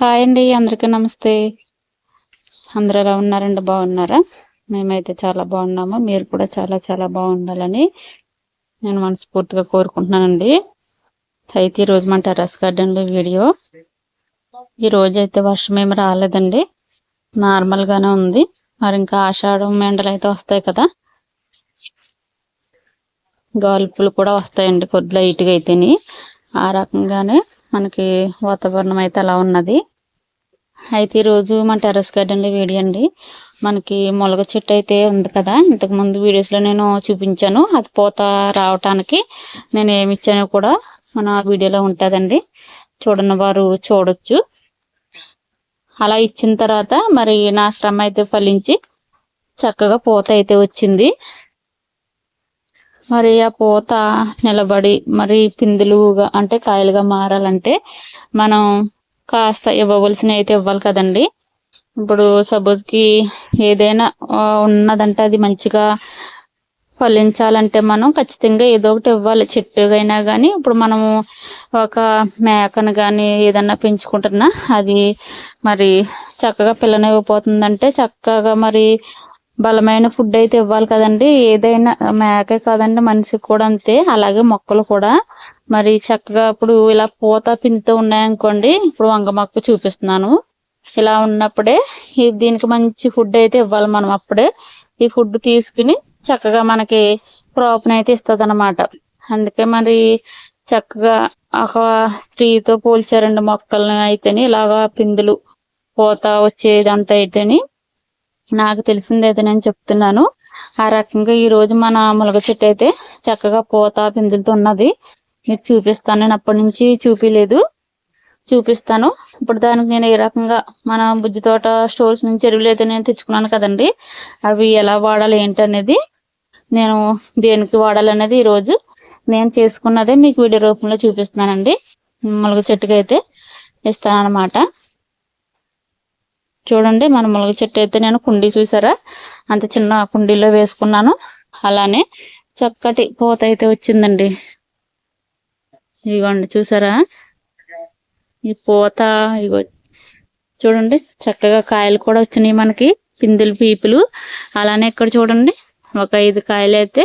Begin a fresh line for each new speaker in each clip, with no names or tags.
Hi అండి అందరికీ నమస్తే. అందరూ ఎలా ఉన్నారండి బాగున్నారా? మేమైతే చాలా బాగున్నాము మీరు కూడా చాలా చాలా బాగుండాలని నేను మనస్ఫూర్తిగా కోరుకుంటున్నానండి. అయితే ఈరోజు మన టెర్రస్ గార్డెన్లో వీడియో. ఈ అయితే వర్షం ఏమి రాలేదండి నార్మల్గానే ఉంది. మరి ఇంకా ఆషాఢం మెండలు అయితే వస్తాయి కదా. గాల్పులు కూడా వస్తాయండి కొద్ది లైట్గా అయితేని. ఆ రకంగానే మనకి వాతావరణం అయితే అలా ఉన్నది. అయితే ఈరోజు మన టెర్రస్ గార్డెన్లో వీడియో అండి. మనకి మొలగ చెట్టు అయితే ఉంది కదా ఇంతకుముందు వీడియోస్లో నేను చూపించాను. అది పూత రావటానికి నేను ఏమి ఇచ్చానో కూడా మన వీడియోలో ఉంటుందండి. చూడని వారు చూడొచ్చు. అలా ఇచ్చిన తర్వాత మరి నా శ్రమ అయితే ఫలించి చక్కగా పూత అయితే వచ్చింది. మరి ఆ పూత నిలబడి మరి పిందులుగా అంటే కాయలుగా మారాలంటే మనం కాస్త ఇవ్వవలసినవి అయితే ఇవ్వాలి కదండి. ఇప్పుడు సపోజ్కి ఏదైనా ఉన్నదంటే అది మంచిగా ఫలించాలంటే మనం ఖచ్చితంగా ఏదో ఒకటి ఇవ్వాలి. చెట్టుగైనా కానీ ఇప్పుడు మనము ఒక మేకను కానీ ఏదన్నా పెంచుకుంటున్నా అది మరి చక్కగా పిల్లనివ్వబోతుందంటే చక్కగా మరి బలమైన ఫుడ్ అయితే ఇవ్వాలి కదండి. ఏదైనా మేకే కాదండి మనిషికి కూడా అంతే. అలాగే మొక్కలు కూడా. మరి చక్కగా ఇప్పుడు ఇలా పూత పిండితో ఉన్నాయనుకోండి ఇప్పుడు వంగ మొక్క చూపిస్తున్నాను. ఇలా ఉన్నప్పుడే దీనికి మంచి ఫుడ్ అయితే ఇవ్వాలి మనం అప్పుడే. ఈ ఫుడ్ తీసుకుని చక్కగా మనకి క్రాప్ని అయితే ఇస్తుంది అనమాట అందుకే మరి చక్కగా ఒక స్త్రీతో పోల్చారండి మొక్కల్ని అయితేని ఇలాగా పిందులు పూత వచ్చేదంతా అయితేని. నాకు తెలిసింది అయితే నేను చెప్తున్నాను. ఆ రకంగా ఈ రోజు మన ములగ చెట్టు అయితే చక్కగా పూత పిందులతో ఉన్నది. మీకు చూపిస్తాను. నేను అప్పటి నుంచి చూపిలేదు. చూపిస్తాను. ఇప్పుడు దానికి నేను ఏ రకంగా మన బుజ్జి తోట స్టోర్స్ నుంచి ఎరువులు అయితే నేను తెచ్చుకున్నాను కదండి. అవి ఎలా వాడాలి ఏంటనేది నేను దేనికి వాడాలనేది ఈరోజు నేను చేసుకున్నదే మీకు వీడియో రూపంలో చూపిస్తున్నానండి. ములగ చెట్టుకైతే ఇస్తాను అనమాట చూడండి మన మునగ చెట్టు అయితే నేను కుండీ చూసారా? అంత చిన్న కుండీలో వేసుకున్నాను. అలానే చక్కటి పూత అయితే వచ్చిందండి. ఇదిగోండి చూసారా? ఈ పూత ఇగో చూడండి చక్కగా కాయలు కూడా వచ్చినాయి మనకి పిందులు పీపులు. అలానే ఇక్కడ చూడండి ఒక ఐదు కాయలు అయితే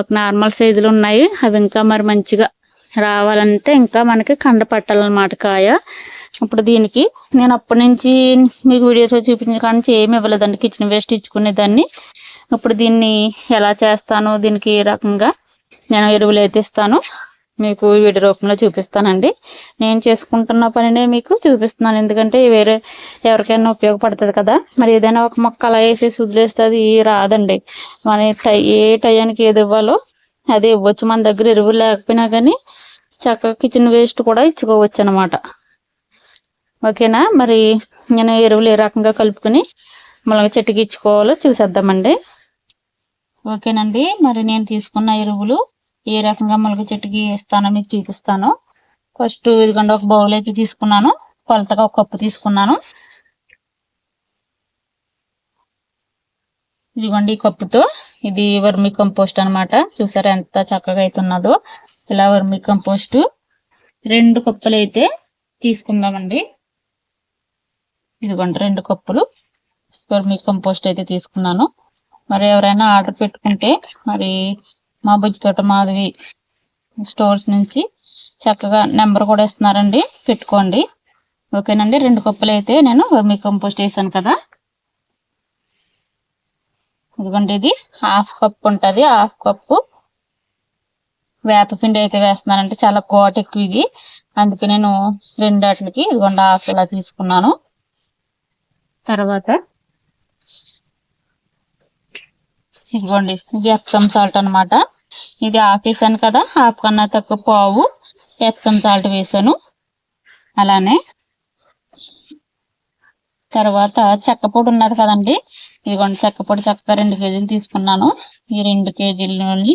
ఒక నార్మల్ సైజులు ఉన్నాయి. అవి ఇంకా మరి మంచిగా రావాలంటే ఇంకా మనకి కండ పట్టాలన్నమాట కాయ. ఇప్పుడు దీనికి నేను అప్పటి నుంచి మీకు వీడియోస్ చూపించిన కానీ ఏమి ఇవ్వలేదండి. కిచెన్ వేస్ట్ ఇచ్చుకునేదాన్ని ఇప్పుడు దీన్ని ఎలా చేస్తాను దీనికి రకంగా నేను ఎరువులు అయితే ఇస్తాను. మీకు వీడియో రూపంలో చూపిస్తానండి. నేను చేసుకుంటున్న పనినే మీకు చూపిస్తున్నాను. ఎందుకంటే వేరే ఎవరికైనా ఉపయోగపడుతుంది కదా. మరి ఏదైనా ఒక మొక్క అలా వేసేసి వదిలేస్తే అది రాదండి. మన ఏ టయానికి ఏది ఇవ్వాలో అది ఇవ్వచ్చు. మన దగ్గర ఎరువులు లేకపోయినా కానీ చక్కగా కిచెన్ వేస్ట్ కూడా ఇచ్చుకోవచ్చు అనమాట ఓకేనా? మరి నేను ఎరువులు ఏ రకంగా కలుపుకొని మొలగ చెట్టుకి ఇచ్చుకోవాలో చూసేద్దామండి. ఓకేనండి. మరి నేను తీసుకున్న ఎరువులు ఏ రకంగా మునగ చెట్టుకి వేస్తానో మీకు చూపిస్తాను. ఫస్ట్ ఇదిగోండి ఒక బౌల్ అయితే తీసుకున్నాను. కొలతగా ఒక కప్పు తీసుకున్నాను. ఇదిగోండి ఈ కప్పుతో ఇది వర్మి కంపోస్ట్ అనమాట చూసారా ఎంత చక్కగా అయితే ఉన్నదో. ఇలా వర్మి కంపోస్ట్ రెండు కప్పులు అయితే తీసుకుందామండి. ఇదిగోండి రెండు కప్పులు. వర్మి కంపోస్ట్ అయితే తీసుకున్నాను. మరి ఎవరైనా ఆర్డర్ పెట్టుకుంటే మరి మా బుజ్జి తోట మాధవి స్టోర్స్ నుంచి చక్కగా నెంబర్ కూడా ఇస్తున్నారండి. పెట్టుకోండి. ఓకేనండి రెండు కప్పులు అయితే నేను వర్మి కంపోస్ట్ వేసాను కదా. ఇదిగోండి ఇది హాఫ్ కప్ ఉంటుంది హాఫ్ కప్పు. వేపపిండి అయితే వేస్తున్నానంటే చాలా కోట ఎక్కువ ఇది. అందుకే నేను రెండు వాటికి ఇదిగోండి హాఫ్ ఇలా తీసుకున్నాను. తర్వాత ఇదిగోండి ఇది ఎప్సమ్ సాల్ట్ అనమాట ఇది హాఫ్ వేసాను కదా హాఫ్ కన్నా తక్కువ పావు ఎప్సమ్ సాల్ట్ వేసాను. అలానే తర్వాత చెక్కపొడి ఉన్నది కదండి ఇదిగోండి చెక్కపొడి చక్కగా రెండు కేజీలు తీసుకున్నాను. ఈ రెండు కేజీలని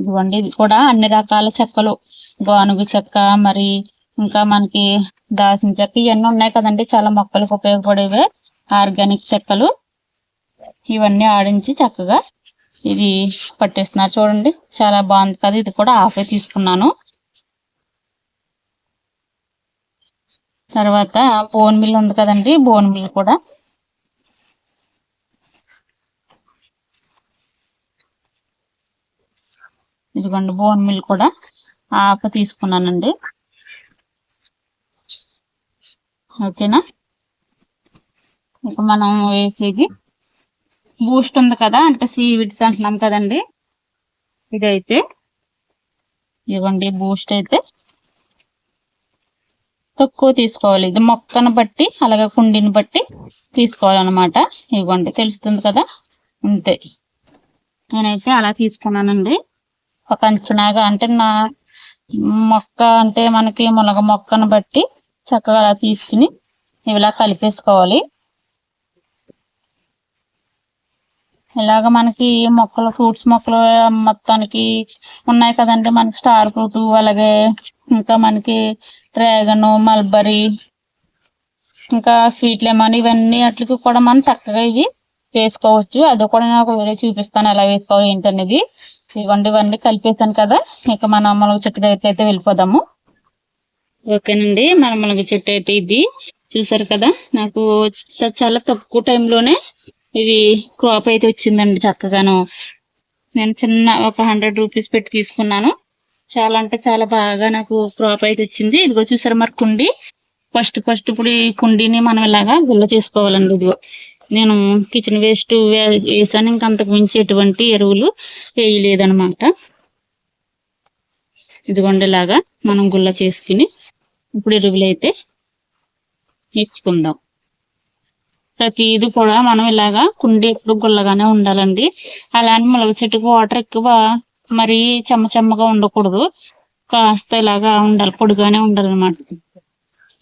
ఇదిగోండి ఇది కూడా అన్ని రకాల చెక్కలు. గానుగు చెక్క మరి ఇంకా మనకి దాసిన చెక్క ఇవన్నీ ఉన్నాయి కదండి. చాలా మొక్కలకు ఉపయోగపడేవే. ఆర్గానిక్ చెక్కలు. ఇవన్నీ ఆడించి చక్కగా ఇది పట్టేస్తున్నారు. చూడండి చాలా బాగుంది కదా. ఇది కూడా ఆఫే తీసుకున్నాను. తర్వాత బోన్ మిల్ ఉంది కదండి. బోన్ మిల్ కూడా. ఇదిగోండి బోన్ మిల్ కూడా ఆప తీసుకున్నానండి. ఓకేనా? ఇక మనం వేసేది. బూస్ట్ ఉంది కదా అంటే సీవిడ్స్ అంటున్నాం కదండి. ఇదైతే ఇవ్వండి బూస్ట్ అయితే. తక్కువ తీసుకోవాలి. ఇది మొక్కను బట్టి అలాగే కుండీని బట్టి తీసుకోవాలన్నమాట. ఇవ్వండి తెలుస్తుంది కదా? అంతే. నేనైతే అలా తీసుకున్నానండి. ఒక అంచనాగా అంటే నా మొక్క అంటే మనకి మునగ మొక్కను బట్టి చక్కగా అలా తీసుకుని ఇలా కలిపేసుకోవాలి. ఇలాగ మనకి మొక్కలు ఫ్రూట్స్ మొక్కలు మొత్తానికి ఉన్నాయి కదండి. మనకి స్టార్ ఫ్రూట్ అలాగే ఇంకా మనకి డ్రాగన్ మల్బరీ ఇంకా స్వీట్ లెమన్ ఇవన్నీ వాటికి కూడా మనం చక్కగా ఇవి వేసుకోవచ్చు. అది కూడా నాకు వేరే చూపిస్తాను ఎలా వేసుకోవాలి ఏంటనేది. ఇవ్వండి ఇవన్నీ కలిపేసాను కదా. ఇక మన మొలగ చెట్టు దగ్గరికి అయితే వెళ్ళిపోదాము. ఓకేనండి. మన మొలగ చెట్టు అయితే ఇది. చూసారు కదా? నాకు చాలా తక్కువ టైంలోనే ఇది క్రాప్ అయితే వచ్చిందండి చక్కగాను. నేను చిన్న ఒక హండ్రెడ్ రూపీస్ పెట్టి తీసుకున్నాను. చాలా అంటే చాలా బాగా నాకు క్రాప్ అయితే వచ్చింది. ఇదిగో చూసారు మరి కుండి? ఫస్ట్ ఫస్ట్ ఇప్పుడు ఈ కుండీని మనం ఇలాగా గుల్ల చేసుకోవాలండి ఇదిగో. నేను కిచెన్ వేస్ట్ వేసాను. ఇంకా అంతకు మించి ఎటువంటి ఎరువులు వేయలేదనమాట ఇదిగోండి ఇలాగా మనం గుల్ల చేసుకుని ఇప్పుడు ఎరువులు అయితే నేర్చుకుందాం ప్రతిది కూడా మనం ఇలాగా కుండీ ఎప్పుడు గుల్లగానే ఉండాలండి. అలానే ములగ చెట్టుకు వాటర్ ఎక్కువ మరి చెమ్మ చెమ్మగా ఉండకూడదు. కాస్త ఇలాగా ఉండాలి పొడిగానే ఉండాలన్నమాట.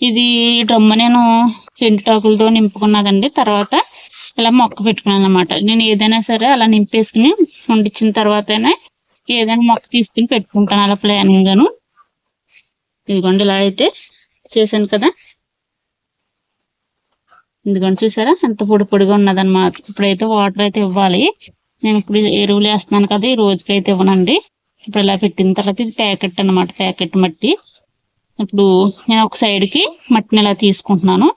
ఇది డ్రమ్ము నేను చెంటుటాకులతో నింపుకున్నదండి. తర్వాత ఇలా మొక్క పెట్టుకున్నాను అనమాట నేను ఏదైనా సరే అలా నింపేసుకుని వండించిన తర్వాతనే ఏదైనా మొక్క తీసుకుని పెట్టుకుంటాను అలా ప్లానింగ్గాను ఇదిగోండి ఇలా అయితే చేశాను కదా. ఇదిగోండి చూసారా? ఎంత పొడి పొడిగా ఉన్నదన్నమాట. ఇప్పుడైతే వాటర్ అయితే ఇవ్వాలి. నేను ఇప్పుడు ఎరువులు వేస్తున్నాను కదా ఈ రోజుకి అయితే ఇవ్వనండి. ఇప్పుడు ఇలా పెట్టిన తర్వాత ఇది ప్యాకెట్ అనమాట ప్యాకెట్ మట్టి. ఇప్పుడు నేను ఒక సైడ్కి మట్టిని ఇలా తీసుకుంటున్నాను.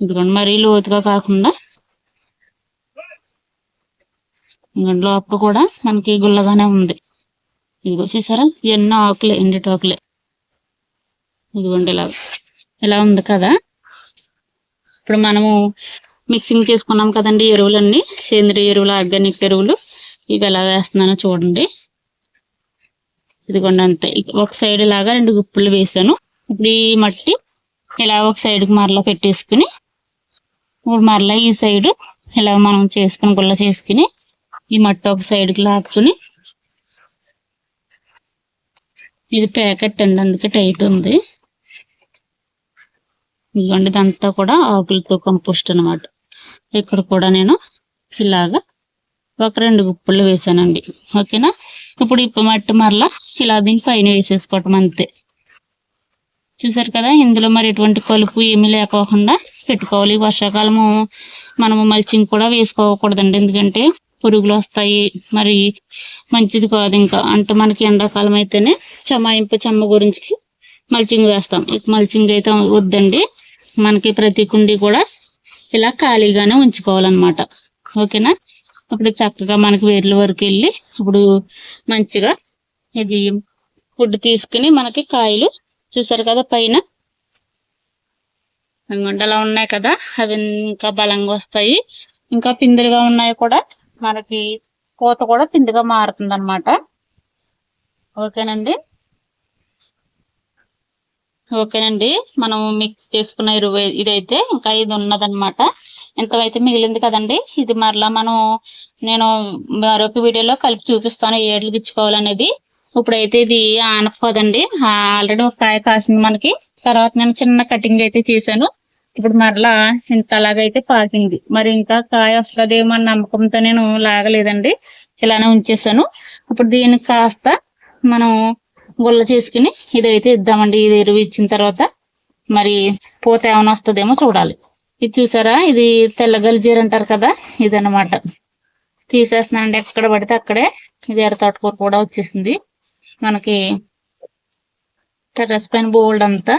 ఇదిగోండి మరీ లోతుగా కాకుండా. ఇదిగోండి లోపల కూడా మనకి గుల్లగానే ఉంది. ఇదిగో చూసారా? ఎన్నో ఆకులే ఎండిటి ఆకులే. ఇదిగోండి ఇలా ఇలా ఉంది కదా? ఇప్పుడు మనము మిక్సింగ్ చేసుకున్నాం కదండి ఎరువులన్నీ. సేంద్రియ ఎరువులు ఆర్గానిక్ ఎరువులు. ఇవి ఎలా వేస్తున్నానో చూడండి. ఇదిగోండి అంతే. ఒక సైడ్ లాగా రెండు గుప్పులు వేసాను. ఇప్పుడు ఈ మట్టి ఇలా ఒక సైడ్కి మరలా పెట్టేసుకుని ఇప్పుడు మరలా ఈ సైడు ఇలా మనం చేసుకుని గుల్ల చేసుకుని ఈ మట్టి ఒక సైడ్కి లాక్కుని ఇది ప్యాకెట్ అండి. అందుకే టైట్ ఉంది. ఇదిగోండి ఇదంతా కూడా ఆకులతో కంపోస్ట్ అనమాట ఇక్కడ కూడా నేను ఇలాగా ఒక రెండు గుప్పలు వేసానండి. ఓకేనా? ఇప్పుడు ఇప్పు మట్టి మరలా ఇలా దీని పైన వేసేసుకోవటం అంతే. చూసారు కదా? ఇందులో మరి ఎటువంటి కలుపు ఏమీ లేకోకుండా పెట్టుకోవాలి. వర్షాకాలము మనము మల్చింగ్ కూడా వేసుకోకూడదండి. ఎందుకంటే పురుగులు వస్తాయి. మరి మంచిది కాదు ఇంకా. అంటే మనకి ఎండాకాలం అయితేనే చెమాయింపు చెమ్మ గురించి మల్చింగ్ వేస్తాం. మల్చింగ్ అయితే వద్దండి. మనకి ప్రతి కుండీ కూడా ఇలా ఖాళీగానే ఉంచుకోవాలన్నమాట. ఓకేనా? ఇప్పుడు చక్కగా మనకి వేర్ల వరకు వెళ్ళి ఇప్పుడు మంచిగా ఇది ఫుడ్ తీసుకుని మనకి కాయలు చూసారు కదా పైన? అలా ఉన్నాయి కదా? అవి ఇంకా బలంగా వస్తాయి. ఇంకా పిందులుగా ఉన్నాయి కూడా. మనకి పూత కూడా పిండిగా మారుతుంది అనమాట ఓకేనండి? ఓకేనండి. మనం మిక్స్ చేసుకున్న ఇరవై ఇదైతే ఇంకా ఇది ఉన్నదనమాట ఇంతవైతే మిగిలింది కదండి? ఇది మరలా మనం నేను మరొక వీడియోలో కలిపి చూపిస్తాను ఏ ఏడ్లు ఇచ్చుకోవాలనేది ఇప్పుడైతే ఇది ఆనపదండి ఆల్రెడీ ఒక కాయ కాసింది మనకి. తర్వాత నేను చిన్న కటింగ్ అయితే చేశాను. ఇప్పుడు మరలా ఇంత అలాగైతే పాకింది. మరి ఇంకా కాయ వస్తుందేమో అన్న నమ్మకంతో నేను లాగలేదండి. ఇలానే ఉంచేసాను ఇప్పుడు దీనికి కాస్త మనం గుల్ల చేసుకుని ఇదైతే ఇద్దామండి. ఇది ఎరువు ఇచ్చిన తర్వాత మరి పూత ఏమైనా వస్తుందేమో చూడాలి. ఇది చూసారా? ఇది తెల్ల గలిజీర అంటారు కదా ఇదనమాట తీసేస్తున్నానండి. ఎక్కడ పడితే అక్కడే. ఇది ఎర్ర తోటకూర కూడా వచ్చేసింది. మనకి టెర్రస్ పైన బోల్డ్ అంతా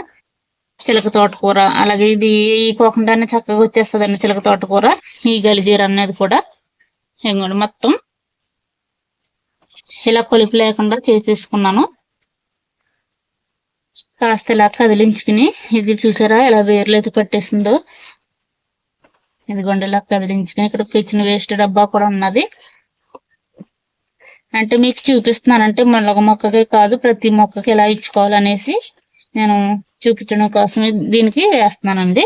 చిలక తోటకూర. అలాగే ఇది ఈ కోకుండానే చక్కగా వచ్చేస్తుందండి చిలక తోటకూర. ఈ గలిజీర అనేది కూడా. ఇంకోండి మొత్తం. ఇలా కొలుపు లేకుండా చేసేసుకున్నాను. కాస్త ఇలా కదిలించుకుని ఇది చూసారా ఎలా వేర్లు అయితే పట్టేసిందో? ఇదిగోండి ఇలా కదిలించుకుని ఇక్కడ కిచెన్ వేస్ట్ డబ్బా కూడా ఉన్నది. అంటే మీకు చూపిస్తున్నానంటే మొలగ మొక్కకి కాదు ప్రతి మొక్కకి ఎలా ఇచ్చుకోవాలనేసి నేను చూపించడం కోసం దీనికి వేస్తున్నానండి.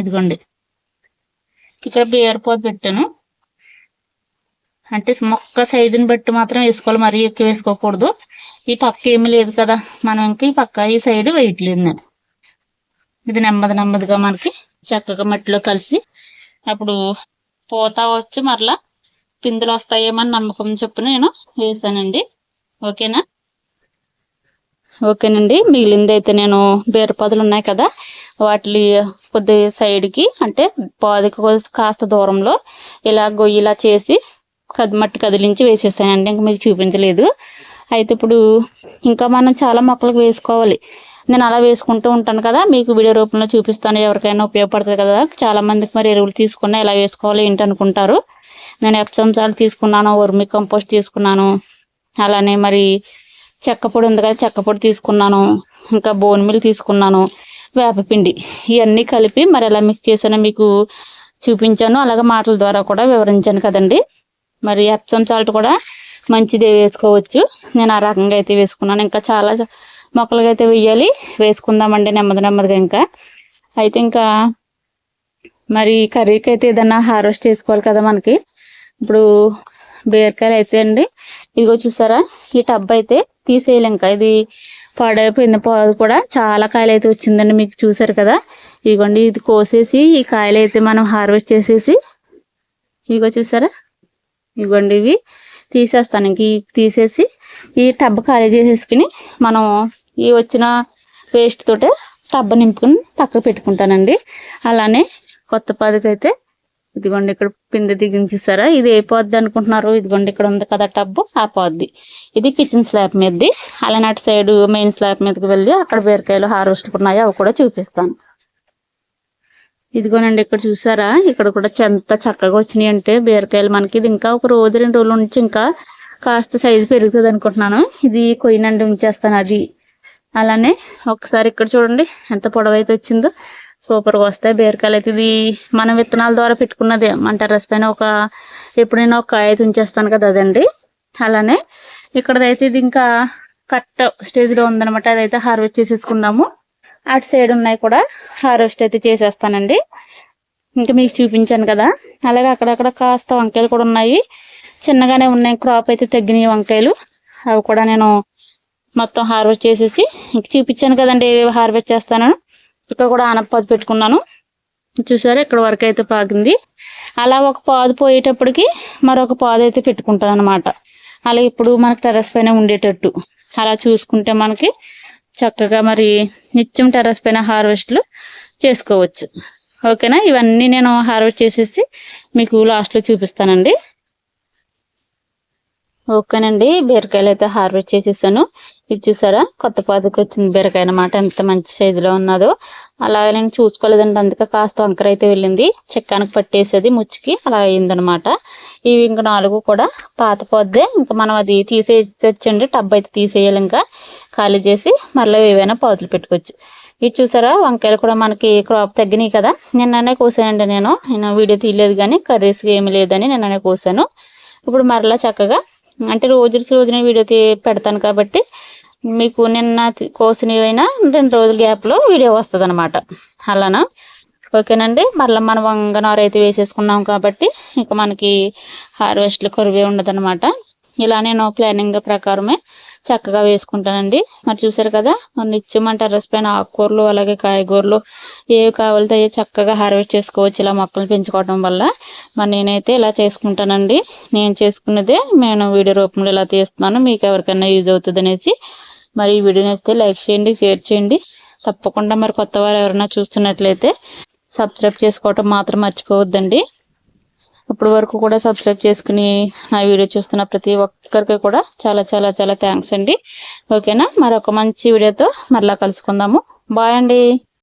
ఇదిగోండి. ఇక్కడ బీరపోత పెట్టాను. అంటే మొక్క సైజుని బట్టి మాత్రం వేసుకోవాలి మరీ ఎక్కువ వేసుకోకూడదు. ఈ పక్క ఏమి లేదు కదా. మనం ఇంకా ఈ పక్క ఈ సైడ్ వేయట్లేదు నేను. ఇది నెమ్మది నెమ్మదిగా మనకి చక్కగా మట్టిలో కలిసి అప్పుడు పోతా వచ్చి మరలా పిందులు వస్తాయేమని నమ్మకం చెప్పు నేను వేసానండి. ఓకేనా? ఓకేనండి. మిగిలింది అయితే నేను బీరపాదులు ఉన్నాయి కదా. వాటి కొద్ది సైడ్కి అంటే పాదికి కాస్త దూరంలో ఇలా గొయ్యిలా చేసి కది మట్టి కదిలించి వేసేసానండి. ఇంకా మీకు చూపించలేదు. అయితే ఇప్పుడు ఇంకా మనం చాలా మొక్కలకు వేసుకోవాలి. నేను అలా వేసుకుంటూ ఉంటాను కదా మీకు వీడియో రూపంలో చూపిస్తాను. ఎవరికైనా ఉపయోగపడుతుంది కదా చాలా మందికి మరి ఎరువులు తీసుకున్నా ఎలా వేసుకోవాలి ఏంటి అనుకుంటారు. నేను ఎప్సమ్ సాల్ట్ తీసుకున్నాను వర్మి కంపోస్ట్ తీసుకున్నాను అలానే మరి చెక్క పొడి ఉంది కదా చెక్క పొడి తీసుకున్నాను ఇంకా బోన్ మిల్ తీసుకున్నాను వేపపిండి ఇవన్నీ కలిపి మరి ఎలా మిక్స్ చేసానో మీకు చూపించాను. అలాగే మాటల ద్వారా కూడా వివరించాను కదండి. మరి ఎప్సమ్ సాల్ట్ కూడా మంచిదే వేసుకోవచ్చు. నేను ఆ రకంగా అయితే వేసుకున్నాను. ఇంకా చాలా మొక్కలుగా అయితే వెయ్యాలి. వేసుకుందామండి నెమ్మది నెమ్మదిగా ఇంకా. అయితే ఇంకా మరి కర్రీకి అయితే ఏదన్నా హార్వెస్ట్ చేసుకోవాలి కదా మనకి. ఇప్పుడు బీరకాయలు అయితే అండి. ఇదిగో చూసారా? ఈ టబ్ అయితే తీసేయాలి ఇంకా. ఇది పాడైపోయింది పాదు కూడా. చాలా కాయలు అయితే వచ్చిందండి మీకు చూసారు కదా. ఇదిగోండి ఇది కోసేసి ఈ కాయలు అయితే మనం హార్వెస్ట్ చేసేసి ఇదిగో చూసారా? ఇదిగోండి ఇవి. తీసేస్తాను. ఇంక తీసేసి ఈ టబ్ ఖాళీ చేసేసుకుని మనం ఈ వచ్చిన వేస్ట్ తోటే టబ్ నింపుకుని పక్కకు పెట్టుకుంటానండి. అలానే కొత్త పాదకైతే ఇదిగోండి ఇక్కడ పిండి దిగిన చూసారా? ఇది ఏ పోద్ది అనుకుంటున్నారు. ఇదిగోండి ఇక్కడ ఉంది కదా టబ్బు ఆ పోద్ది ఇది కిచెన్ స్లాబ్ మీదది. అలానే అటు సైడ్ మెయిన్ స్లాబ్ మీదకి వెళ్ళి అక్కడ బీరకాయలు హార్వెస్ట్ ఉన్నాయో అవి కూడా చూపిస్తాను. ఇదిగోనండి ఇక్కడ చూసారా? ఇక్కడ కూడా ఎంత చక్కగా వచ్చినాయి అంటే బీరకాయలు. మనకి ఇది ఇంకా ఒక రోజు రెండు రోజుల నుంచి ఇంకా కాస్త సైజు పెరుగుతుంది అనుకుంటున్నాను. ఇది కొయ్యనండి ఉంచేస్తాను అది. అలానే ఒకసారి ఇక్కడ చూడండి ఎంత పొడవైతే వచ్చిందో. సూపర్గా వస్తాయి బీరకాయలు. అయితే ఇది మనం విత్తనాల ద్వారా పెట్టుకున్నది. మన టెర్రస్ పైన ఒక ఎప్పుడైనా ఒక కాయ అయితే ఉంచేస్తాను కదా అదండి. అలానే ఇక్కడదైతే ఇది ఇంకా కట్ స్టేజ్లో ఉందనమాట అదైతే హార్వెస్ట్ చేసేసుకుందాము. అటు సైడ్ ఉన్నాయి కూడా. హార్వెస్ట్ అయితే చేసేస్తానండి. ఇంకా మీకు చూపించాను కదా. అలాగే అక్కడక్కడ కాస్త వంకాయలు కూడా ఉన్నాయి. చిన్నగానే ఉన్నాయి. క్రాప్ అయితే తగ్గినాయి వంకాయలు. అవి కూడా నేను మొత్తం హార్వెస్ట్ చేసేసి ఇంక చూపించాను కదండి ఏవేవి హార్వెస్ట్ చేస్తాను. ఇక్కడ కూడా ఆనపపాదు పెట్టుకున్నాను. చూసారా ఇక్కడ వరకు అయితే పాకింది అలా ఒక పాదు పోయేటప్పటికి మరొక పాదు అయితే పెట్టుకుంటాను అనమాట అలా ఇప్పుడు మనకు టెర్రస్ పైన ఉండేటట్టు. అలా చూసుకుంటే మనకి చక్కగా మరి నిత్యం టెర్రస్ పైన హార్వెస్ట్లు చేసుకోవచ్చు. ఓకేనా? ఇవన్నీ నేను హార్వెస్ట్ చేసేసి మీకు లాస్ట్లో చూపిస్తానండి. ఓకేనండి. బీరకాయలు అయితే హార్వెస్ట్ చేసేసాను. ఇది చూసారా? కొత్త పాదకి వచ్చింది బీరకాయ అనమాట ఎంత మంచి సైజులో ఉన్నదో. అలాగే నేను చూసుకోలేదండి. అందుకే కాస్త వంకర అయితే వెళ్ళింది. చెక్కానికి పట్టేసేది ముచ్చికి. అలా అయిందనమాట ఇవి ఇంకా నాలుగు కూడా పాత పోద్దే. ఇంకా మనం అది తీసేయచ్చండి. టబ్ అయితే తీసేయాలి ఇంకా. ఖాళీ చేసి మళ్ళీ ఏవైనా పాతులు పెట్టుకోవచ్చు. ఇది చూసారా? వంకాయలు కూడా మనకి క్రాప్ తగ్గినాయి కదా. నిన్ననే కోసానండి నేను. నేను వీడియో తీయలేదు కానీ కర్రీస్కి ఏమి లేదని నిన్ననే కోసాను. ఇప్పుడు మరలా చక్కగా అంటే రోజు రోజున వీడియో పెడతాను కాబట్టి మీకు నిన్న కోసినవైనా రెండు రోజుల గ్యాప్లో వీడియో వస్తుంది అనమాట అలానా? ఓకేనండి. మళ్ళీ మనం వంగనారు అయితే వేసేసుకున్నాం కాబట్టి ఇక మనకి హార్వెస్ట్లు కరువే ఉండదన్నమాట. ఇలా నేను ప్లానింగ్ ప్రకారమే చక్కగా వేసుకుంటానండి. మరి చూసారు కదా? మరి నిత్యం మన టెర్రస్ పైన ఆకుకూరలు అలాగే కాయగూరలు ఏవి కావాలితే అవి చక్కగా హార్వెస్ట్ చేసుకోవచ్చు. ఇలా మొక్కలు పెంచుకోవడం వల్ల. మరి నేనైతే ఇలా చేసుకుంటానండి. నేను చేసుకున్నదే నేను వీడియో రూపంలో ఇలా తీస్తున్నాను. మీకు ఎవరికైనా యూజ్ అవుతుంది అనేసి. మరి ఈ వీడియోని అయితే లైక్ చేయండి షేర్ చేయండి. తప్పకుండా మరి కొత్త వారు ఎవరైనా చూస్తున్నట్లయితే సబ్స్క్రైబ్ చేసుకోవటం మాత్రం మర్చిపోవద్దండి. ఇప్పటి వరకు కూడా సబ్స్క్రైబ్ చేసుకుని నా వీడియో చూస్తున్న ప్రతి ఒక్కరికి కూడా చాలా చాలా చాలా థ్యాంక్స్ అండి. ఓకేనా మరొక మంచి వీడియోతో మరలా కలుసుకుందాము. బాయ్ అండి.